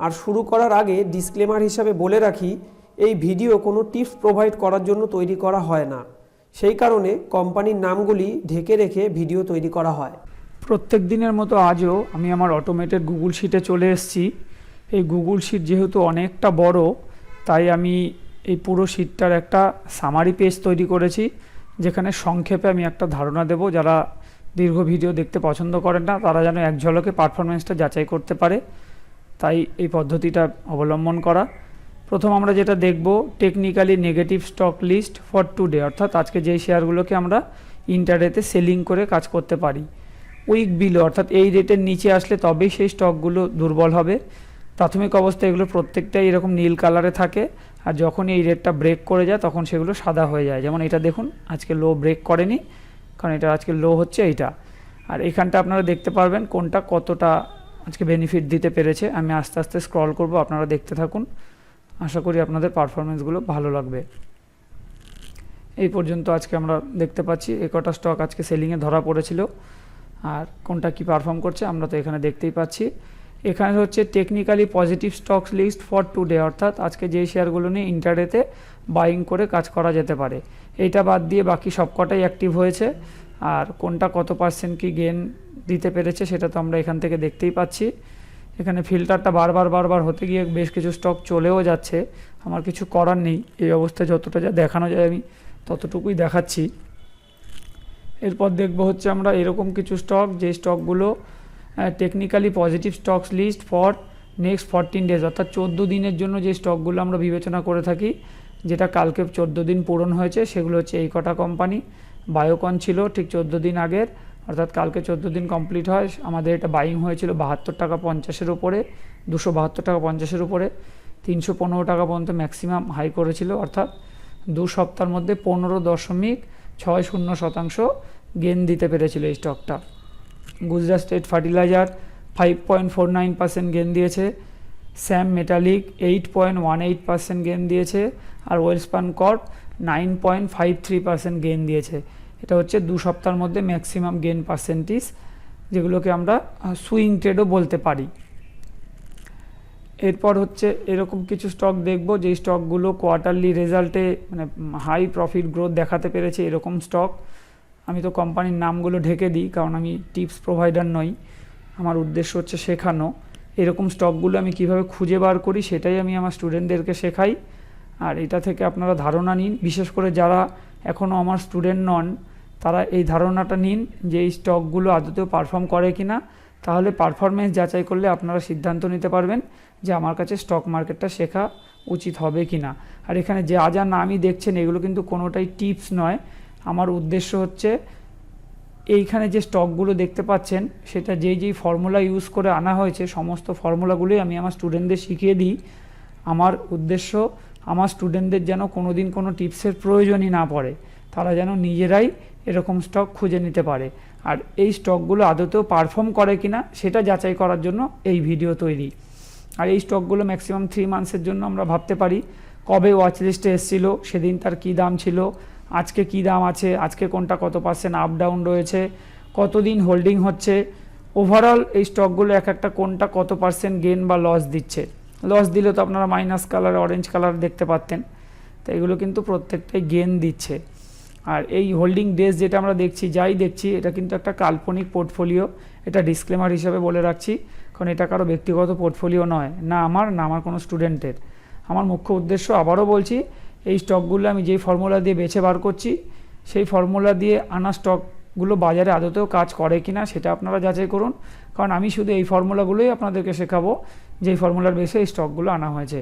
আর শুরু করার আগে ডিসক্লেমার হিসাবে বলে রাখি, এই ভিডিও কোনো টিপস প্রোভাইড করার জন্য তৈরি করা হয় না। সেই কারণে কোম্পানির নামগুলি ঢেকে রেখে ভিডিও তৈরি করা হয়। প্রত্যেক দিনের মতো আজও আমি আমার অটোমেটেড গুগল শিটে চলে এসেছি। এই গুগল শিট যেহেতু অনেকটা বড়, তাই আমি এই পুরো শিটটার একটা সামারি পেজ তৈরি করেছি, যেখানে সংক্ষেপে আমি একটা ধারণা দেব। যারা দীর্ঘ ভিডিও দেখতে পছন্দ করেন না, তারা যেন এক ঝলকে পারফরমেন্সটা যাচাই করতে পারে। তাই এই পদ্ধতিটা অবলম্বন করা। প্রথম আমরা যেটা দেখব technically negative stock list for today অর্থাৎ আজকে যেই শেয়ারগুলোকে আমরা ইন্টারনেটে সেলিং করে কাজ করতে পারি। উইক বিলো অর্থাৎ এই রেটের নিচে আসলে তবেই সেই স্টকগুলো দুর্বল হবে। প্রাথমিক অবস্থায় এগুলো প্রত্যেকটাই এরকম নীল কালারে থাকে, আর যখন এই রেটটা ব্রেক করে যায়, তখন সেগুলো সাদা হয়ে যায়। যেমন এটা দেখুন, আজকে লো ব্রেক করেনি, কারণ এটা আজকে লো হচ্ছে এইটা। আর এখানটা আপনারা দেখতে পারবেন কোনটা কতটা আজকে বেনিফিট দিতে পেরেছে। আমি আস্তে আস্তে স্ক্রল করব, আপনারা দেখতে থাকুন। আশা করি আপনাদের পারফরমেন্সগুলো ভালো লাগবে। এই পর্যন্ত আজকে আমরা দেখতে পাচ্ছি, এ কটা স্টক আজকে সেলিংয়ে ধরা পড়েছিল। আর কোনটা কি পারফর্ম করছে, আমরা তো এখানে দেখতেই পাচ্ছি। এখানে হচ্ছে technically positive stocks list for today অর্থাৎ আজকে যে শেয়ারগুলো নিয়ে ইন্টারডেতে বাইং করে কাজ করা যেতে পারে। এইটা বাদ দিয়ে বাকি সবকটাই অ্যাক্টিভ হয়েছে। আর কোনটা কত পার্সেন্ট কি গেন দিতে পেরেছে সেটা তো আমরা এখান থেকে দেখতেই পাচ্ছি। এখানে ফিল্টারটা বারবার বারবার হতে গিয়ে বেশ কিছু স্টক চলেও যাচ্ছে। আমার কিছু করার নেই। এই অবস্থায় যতটা যা দেখানো যায় আমি ততটুকুই দেখাচ্ছি। এরপর দেখব হচ্ছে আমরা এরকম কিছু স্টক যে স্টকগুলো technically positive stocks list for next fourteen days অর্থাৎ চোদ্দ দিনের জন্য যে স্টকগুলো আমরা বিবেচনা করে থাকি, যেটা কালকে চোদ্দ দিন পূরণ হয়েছে, সেগুলো হচ্ছে এই কটা কোম্পানি বায়োকন ছিল ঠিক চোদ্দ দিন আগের, অর্থাৎ কালকে চোদ্দ দিন কমপ্লিট হয়। আমাদের এটা বাইং হয়েছিল বাহাত্তর টাকা পঞ্চাশের উপরে, দুশো বাহাত্তর টাকা পঞ্চাশের উপরে। তিনশো পনেরো টাকা পর্যন্ত ম্যাক্সিমাম হাই করেছিল, অর্থাৎ দু সপ্তাহের মধ্যে পনেরো দশমিক ছয় শূন্য শতাংশ গেন দিতে পেরেছিল এই স্টকটা Gujarat state fertilizer five point four nine percent gain দিয়েছে Shyam metallic eight point one eight percent gain দিয়েছে, আর Welspun corp nine point five three percent gain দিয়েছে। এটা হচ্ছে দু সপ্তাহের মধ্যে ম্যাক্সিমাম গেন পার্সেন্টেজ যেগুলোকে আমরা সুইং ট্রেডও বলতে পারি। এরপর হচ্ছে এরকম কিছু স্টক দেখব যে স্টকগুলো কোয়ার্টারলি রেজাল্টে মানে হাই প্রফিট গ্রোথ দেখাতে পেরেছে, এরকম স্টক আমি তো কোম্পানির নামগুলো ঢেকে দিই, কারণ আমি টিপস প্রোভাইডার নই। আমার উদ্দেশ্য হচ্ছে শেখানো। এরকম স্টকগুলো আমি কীভাবে খুঁজে বার করি, সেটাই আমি আমার স্টুডেন্টদেরকে শেখাই। আর এটা থেকে আপনারা ধারণা নিন। বিশেষ করে যারা এখনও আমার স্টুডেন্ট নন, তারা এই ধারণাটা নিন যে এই স্টকগুলো আদতেও পারফর্ম করে কি না তাহলে পারফরমেন্স যাচাই করলে আপনারা সিদ্ধান্ত নিতে পারবেন যে আমার কাছে স্টক মার্কেটটা শেখা উচিত হবে কি না আর এখানে যা যা নামই দেখছেন, এগুলো কিন্তু কোনোটাই টিপস নয়। আমার উদ্দেশ্য হচ্ছে এইখানে যে স্টকগুলো দেখতে পাচ্ছেন, সেটা যেই যেই ফর্মুলা ইউজ করে আনা হয়েছে, সমস্ত ফর্মুলাগুলোই আমি আমার স্টুডেন্টদের শিখিয়ে দিই। আমার উদ্দেশ্য আমার স্টুডেন্টদের যেন কোনো দিন কোনো টিপসের প্রয়োজনই না পড়ে, তারা যেন নিজেরাই এরকম স্টক খুঁজে নিতে পারে। আর এই স্টকগুলো আদতেও পারফর্ম করে কিনা, সেটা যাচাই করার জন্য এই ভিডিও তৈরি। আর এই স্টকগুলো ম্যাক্সিমাম থ্রি মান্থসের জন্য আমরা ভাবতে পারি, কবে ওয়াচ লিস্টে এসেছিল, সেদিন তার কী দাম ছিল, আজকে কী দাম আছে, আজকে কোনটা কত পার্সেন্ট আপ ডাউন রয়েছে, কতদিন হোল্ডিং হচ্ছে ওভারঅল এই স্টকগুলো এক একটা কোনটা কত পার্সেন্ট গেন বা লস দিচ্ছে। লস দিলে তো আপনারা মাইনাস কালার অরেঞ্জ কালার দেখতে পারতেন। তো এগুলো কিন্তু প্রত্যেকটাই গেন দিচ্ছে। আর এই হোল্ডিং ডেজ যেটা আমরা দেখছি, যাই দেখছি, এটা কিন্তু একটা কাল্পনিক পোর্টফোলিও এটা ডিসক্লেমার হিসাবে বলে রাখছি, কারণ এটা কারও ব্যক্তিগত পোর্টফোলিও নয়। না আমার না আমার কোনো স্টুডেন্টের আমার মুখ্য উদ্দেশ্য আবারও বলছি, এই স্টকগুলো আমি যেই ফর্মুলা দিয়ে বেছে বার করছি, সেই ফর্মুলা দিয়ে আনা স্টকগুলো বাজারে আদতেও কাজ করে কি না সেটা আপনারা যাচাই করুন। কারণ আমি শুধু এই ফর্মুলাগুলোই আপনাদেরকে শেখাবো, যেই ফর্মুলার বেসে এই স্টকগুলো আনা হয়েছে।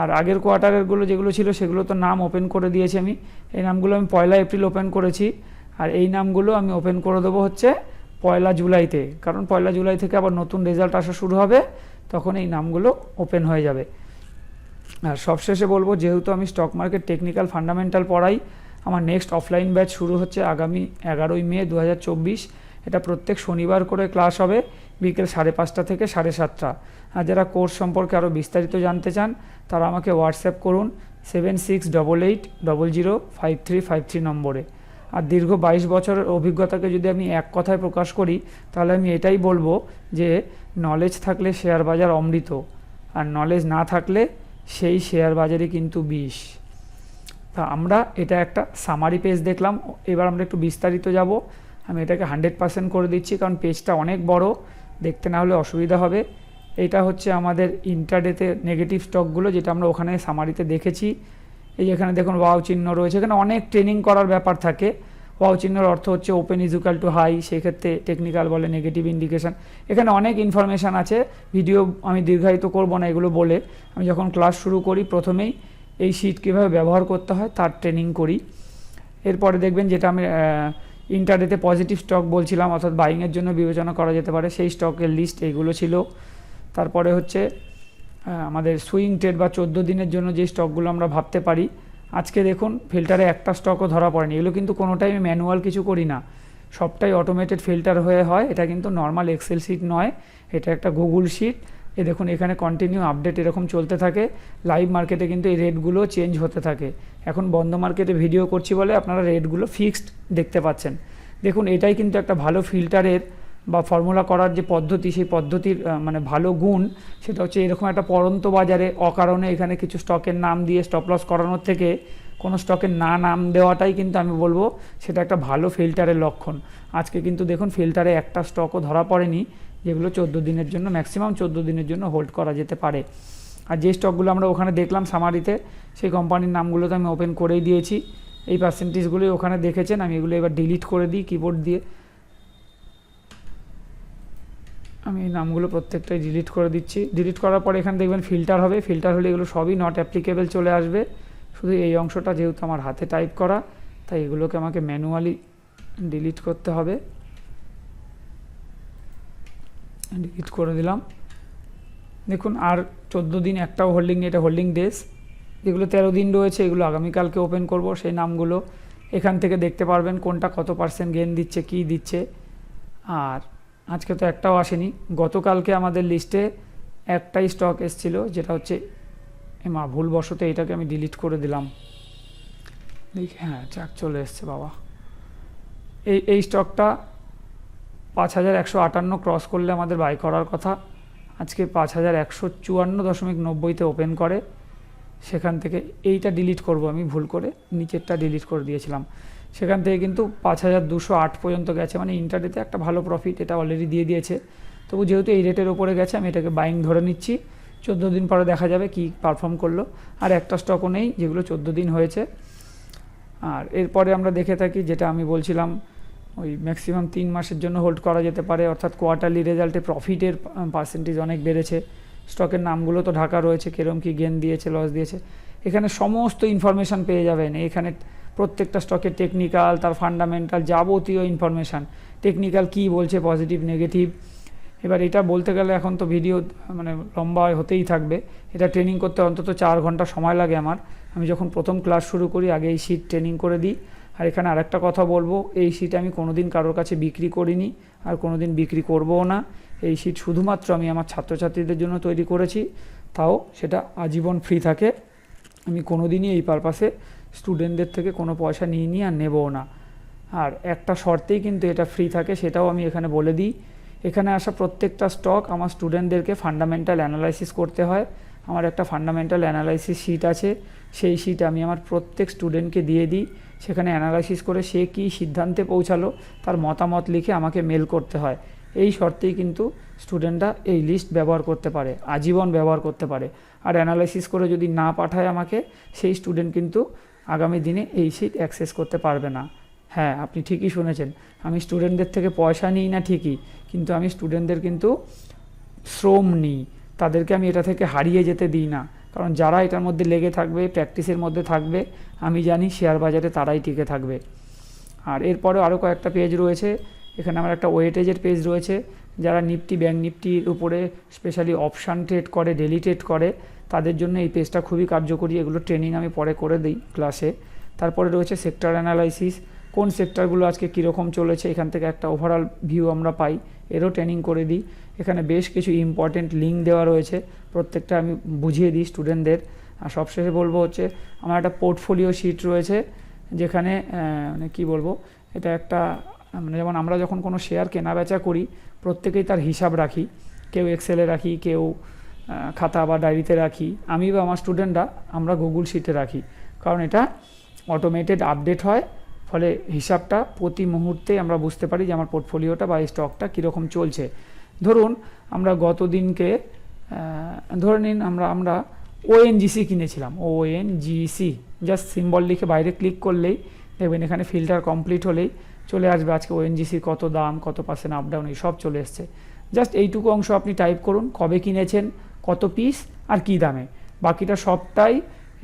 আর আগের কোয়ার্টারেরগুলো যেগুলো ছিল, সেগুলো তো নাম ওপেন করে দিয়েছি আমি। এই নামগুলো আমি পয়লা এপ্রিল ওপেন করেছি। আর এই নামগুলো আমি ওপেন করে দেবো হচ্ছে পয়লা জুলাইতে। কারণ পয়লা জুলাই থেকে আবার নতুন রেজাল্ট আসা শুরু হবে, তখন এই নামগুলো ওপেন হয়ে যাবে। আর সবশেষে বলব, যেহেতু আমি স্টক মার্কেট টেকনিক্যাল ফান্ডামেন্টাল পড়াই, আমার নেক্সট অফলাইন ব্যাচ শুরু হচ্ছে আগামী এগারোই মে দু হাজার চব্বিশ। এটা প্রত্যেক শনিবার করে ক্লাস হবে। বিকেল সাড়ে পাঁচটা থেকে সাড়ে সাতটা। আর যারা কোর্স সম্পর্কে আরও বিস্তারিত জানতে চান, তারা আমাকে হোয়াটসঅ্যাপ করুন seven six double eight double zero five three five three নম্বরে। আর দীর্ঘ বাইশ বছরের অভিজ্ঞতাকে যদি আমি এক কথায় প্রকাশ করি, তাহলে আমি এটাই বলব যে নলেজ থাকলে শেয়ার বাজার অমৃত, আর নলেজ না থাকলে সেই শেয়ার বাজারে কিন্তু বিষ। তা আমরা এটা একটা সামারি পেজ দেখলাম, এবার আমরা একটু বিস্তারিত যাব। আমি এটাকে হান্ড্রেড পার্সেন্ট করে দিচ্ছি, কারণ পেজটা অনেক বড়। দেখতে না হলে অসুবিধা হবে। এটা হচ্ছে আমাদের ইন্টারডেতে নেগেটিভ স্টকগুলো যেটা আমরা ওখানে সামারিতে দেখেছি। এই এখানে দেখুন ওয়াও চিহ্ন রয়েছে। এখানে অনেক ট্রেনিং করার ব্যাপার থাকে। ওয়াও চিহ্নর অর্থ হচ্ছে ওপেন ইজুকাল টু হাই সেক্ষেত্রে টেকনিক্যাল বলে নেগেটিভ ইন্ডিকেশন এখানে অনেক ইনফরমেশান আছে। ভিডিও আমি দীর্ঘায়িত করব না, এগুলো বলে। আমি যখন ক্লাস শুরু করি, প্রথমেই এই শিট কীভাবে ব্যবহার করতে হয়, তার ট্রেনিং করি। এরপরে দেখবেন যেটা আমি ইন্টারনেটে পজিটিভ স্টক বলছিলাম, অর্থাৎ বাইংয়ের জন্য বিবেচনা করা যেতে পারে। সেই স্টকের লিস্ট এইগুলো ছিল। তারপরে হচ্ছে আমাদের সুইং ট্রেড বা চোদ্দ দিনের জন্য যে স্টকগুলো আমরা ভাবতে পারি, আজকে দেখুন ফিল্টারে একটা স্টকও ধরা পড়েনি। এগুলো কিন্তু কোনোটাই আমি ম্যানুয়াল কিছু করি না। সবটাই অটোমেটেড ফিল্টার হয়ে হয়। এটা কিন্তু নর্মাল এক্সেল শিট নয়। এটা একটা গুগল শিট এ দেখুন, এখানে কন্টিনিউ আপডেট এরকম চলতে থাকে। লাইভ মার্কেটে কিন্তু এই রেটগুলো চেঞ্জ হতে থাকে। এখন বন্ধ মার্কেটে ভিডিও করছি বলে আপনারা রেটগুলো ফিক্সড দেখতে পাচ্ছেন। দেখুন, এটাই কিন্তু একটা ভালো ফিল্টারের বা ফর্মুলা করার যে পদ্ধতি, সেই পদ্ধতির মানে ভালো গুণ, সেটা হচ্ছে এরকম একটা পরন্ত বাজারে অকারণে এখানে কিছু স্টকের নাম দিয়ে স্টপ লস করানোর থেকে কোনো স্টকের না নাম দেওয়াটাই কিন্তু আমি বলব, সেটা একটা ভালো ফিল্টারের লক্ষণ। আজকে কিন্তু দেখুন ফিল্টারে একটা স্টকও ধরা পড়েনি। যেগুলো চোদ্দ দিনের জন্য ম্যাক্সিমাম চোদ্দ দিনের জন্য হোল্ড করা যেতে পারে। আর যে স্টকগুলো আমরা ওখানে দেখলাম সামারিতে সেই কোম্পানির নামগুলো তো আমি ওপেন করেই দিয়েছি। এই পার্সেন্টেজগুলোই ওখানে দেখেছেন, আমি এগুলো এবার ডিলিট করে দিই কিবোর্ড দিয়ে। আমি এই নামগুলো প্রত্যেকটাই ডিলিট করে দিচ্ছি। ডিলিট করার পরে এখানে দেখবেন ফিল্টার হবে। ফিল্টার হলে এগুলো সবই নট অ্যাপ্লিকেবল চলে আসবে। শুধু এই অংশটা যেহেতু আমার হাতে টাইপ করা, তাই এগুলোকে আমাকে ম্যানুয়ালি ডিলিট করতে হবে। ডিলিট করে দিলাম। দেখুন, আর চোদ্দ দিন একটাও হোল্ডিং এটা হোল্ডিং ডেস যেগুলো তেরো দিন রয়েছে, এগুলো আগামীকালকে ওপেন করব, সেই নামগুলো এখান থেকে দেখতে পারবেন কোনটা কত পার্সেন্ট গেন দিচ্ছে, কী দিচ্ছে। আর আজকে তো একটাও আসেনি। গতকালকে আমাদের লিস্টে একটাই স্টক এসছিল, যেটা হচ্ছে মা, ভুলবশত এটাকে আমি ডিলিট করে দিলাম। দেখি হ্যাঁ চাক চলে এসছে, বাবা। এই এই স্টকটা পাঁচ হাজার একশো আটান্ন ক্রস করলে আমাদের বাই করার কথা। আজকে পাঁচ হাজার একশো চুয়ান্ন দশমিক নব্বইতে ওপেন করে। সেখান থেকে এইটা ডিলিট করব আমি, ভুল করে নিচেরটা ডিলিট করে দিয়েছিলাম। সেখান থেকে কিন্তু পাঁচ হাজার দুশো আট পর্যন্ত গেছে। মানে ইন্টারনেটে একটা ভালো প্রফিট এটা অলরেডি দিয়ে দিয়েছে। তবু যেহেতু এই রেটের ওপরে গেছে, আমি এটাকে বাইং ধরে নিচ্ছি। চোদ্দ দিন পরে দেখা যাবে কি পারফর্ম করল। আর একটা স্টকও নেই, যেগুলো চোদ্দ দিন হয়েছে। আর এরপরে আমরা দেখে থাকি, যেটা আমি বলছিলাম ওই ম্যাক্সিমাম তিন মাসের জন্য হোল্ড করা যেতে পারে, অর্থাৎ কোয়ার্টারলি রেজাল্টে প্রফিটের পার্সেন্টেজ অনেক বেড়েছে। স্টকের নামগুলো তো ঢাকা রয়েছে কীরকম কী গেন দিয়েছে লস দিয়েছে। এখানে সমস্ত ইনফরমেশান পেয়ে যাবেন। এখানে প্রত্যেকটা স্টকের টেকনিক্যাল তার ফান্ডামেন্টাল যাবতীয় ইনফরমেশান টেকনিক্যাল কী বলছে পজিটিভ নেগেটিভ এবার এটা বলতে গেলে এখন তো ভিডিও মানে লম্বা হতেই থাকবে। এটা ট্রেনিং করতে অন্তত চার ঘণ্টা সময় লাগে আমার। আমি যখন প্রথম ক্লাস শুরু করি আগে এই ট্রেনিং করে দিই। আর এখানে আরেকটা কথা বলব, এই শীট আমি কোনোদিন কারোর কাছে বিক্রি করিনি আর কোনোদিন বিক্রি করবও না। এই শীট শুধুমাত্র আমি আমার ছাত্রছাত্রীদের জন্য তৈরি করেছি, তাও সেটা আজীবন ফ্রি থাকে। আমি কোনোদিনই এই পারপাসে স্টুডেন্টদের থেকে কোনো পয়সা নিয়ে নিই আর নেবও না। আর একটা শর্তেই কিন্তু এটা ফ্রি থাকে, সেটাও আমি এখানে বলে দিই। এখানে আসা প্রত্যেকটা স্টক আমার স্টুডেন্টদেরকে ফান্ডামেন্টাল অ্যানালাইসিস করতে হয়। আমার একটা ফান্ডামেন্টাল অ্যানালাইসিস শিট আছে, সেই শিট আমি আমার প্রত্যেক স্টুডেন্টকে দিয়ে দিই। সেখানে অ্যানালাইসিস করে সে কী সিদ্ধান্তে পৌঁছালো, তার মতামত লিখে আমাকে মেল করতে হয়। এই শর্তেই কিন্তু স্টুডেন্টরা এই লিস্ট ব্যবহার করতে পারে, আজীবন ব্যবহার করতে পারে। আর অ্যানালাইসিস করে যদি না পাঠায় আমাকে, সেই স্টুডেন্ট কিন্তু আগামী দিনে এই সিট অ্যাক্সেস করতে পারবে না। হ্যাঁ আপনি ঠিকই শুনেছেন, আমি স্টুডেন্টদের থেকে পয়সা নিই না ঠিকই, কিন্তু আমি স্টুডেন্টদের কিন্তু শ্রম নিই। তাদেরকে আমি এটা থেকে হারিয়ে যেতে দিই না। কারণ যারা এটার মধ্যে লেগে থাকবে প্র্যাকটিসের মধ্যে থাকবে, আমি জানি শেয়ার বাজারে তারাই টিকে থাকবে। আর এরপরেও আরও কয়েকটা পেজ রয়েছে, এখানে আমার একটা ওয়েটেজের পেজ রয়েছে, যারা নিফটি ব্যাঙ্ক নিফটির উপরে স্পেশালি অপশান ট্রেড করে ডেলি ট্রেড করে, তাদের জন্য এই পেজটা খুবই কার্যকরী। এগুলো ট্রেনিং আমি পরে করে দিই ক্লাসে তারপরে রয়েছে সেক্টর অ্যানালাইসিস কোন সেক্টরগুলো আজকে কীরকম চলেছে, এখান থেকে একটা ওভারঅল ভিউ আমরা পাই। এরও ট্রেনিং করে দিই। এখানে বেশ কিছু ইম্পর্টেন্ট লিঙ্ক দেওয়া রয়েছে। প্রত্যেকটা আমি বুঝিয়ে দিই স্টুডেন্টদের আর সবশেষে বলব হচ্ছে, আমার একটা পোর্টফোলিও শিট রয়েছে, যেখানে মানে কী বলব, এটা একটা মানে যেমন আমরা যখন কোনো শেয়ার কেনা বেচা করি, প্রত্যেকেই তার হিসাব রাখি। কেউ এক্সেলে রাখি, কেউ খাতা বা ডায়েরিতে রাখি। আমি বা আমার স্টুডেন্টরা আমরা গুগল শিটে রাখি। কারণ এটা অটোমেটেড আপডেট হয়। ফলে হিসাবটা প্রতি মুহূর্তে আমরা বুঝতে পারি যে আমার পোর্টফোলিওটা বা স্টকটা কীরকম চলছে। ধরুন, আমরা গত দিনকে ধরে নিন আমরা আমরা ওএনজিসি কিনেছিলাম। ও ওএনজিসি জাস্ট সিম্বল লিখে বাইরে ক্লিক করলেই দেখবেন এখানে ফিল্টার কমপ্লিট হলেই চলে আসবে। আজকে ওএনজিসির কত দাম, কত পার্সেন্ট আপ ডাউন এই সব চলে এসছে। জাস্ট এইটুকু অংশ আপনি টাইপ করুন, কবে কিনেছেন, কত পিস আর কী দামে। বাকিটা সবটাই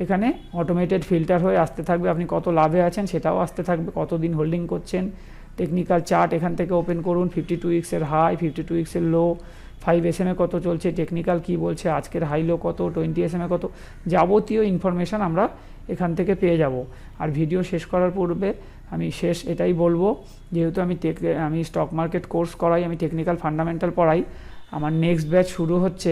এখানে অটোমেটেড ফিল্টার হয়ে আসতে থাকবে। আপনি কত লাভে আছেন সেটাও আসতে থাকবে। কতদিন হোল্ডিং করছেন? টেকনিক্যাল চার্ট এখান থেকে ওপেন করুন। ফিফটি টু উইক্সের হাই ফিফটি টু উইক্সের লো ফাইভ এস এমে কত চলছে? টেকনিক্যাল কি বলছে? আজকের হাই লো কত? টোয়েন্টি এস এমে কত? যাবতীয় ইনফরমেশান আমরা এখান থেকে পেয়ে যাব। আর ভিডিও শেষ করার পূর্বে আমি শেষ এটাই বলব। যেহেতু আমি টেক আমি স্টক মার্কেট কোর্স করাই, আমি টেকনিক্যাল ফান্ডামেন্টাল পড়াই, আমার নেক্সট ব্যাচ শুরু হচ্ছে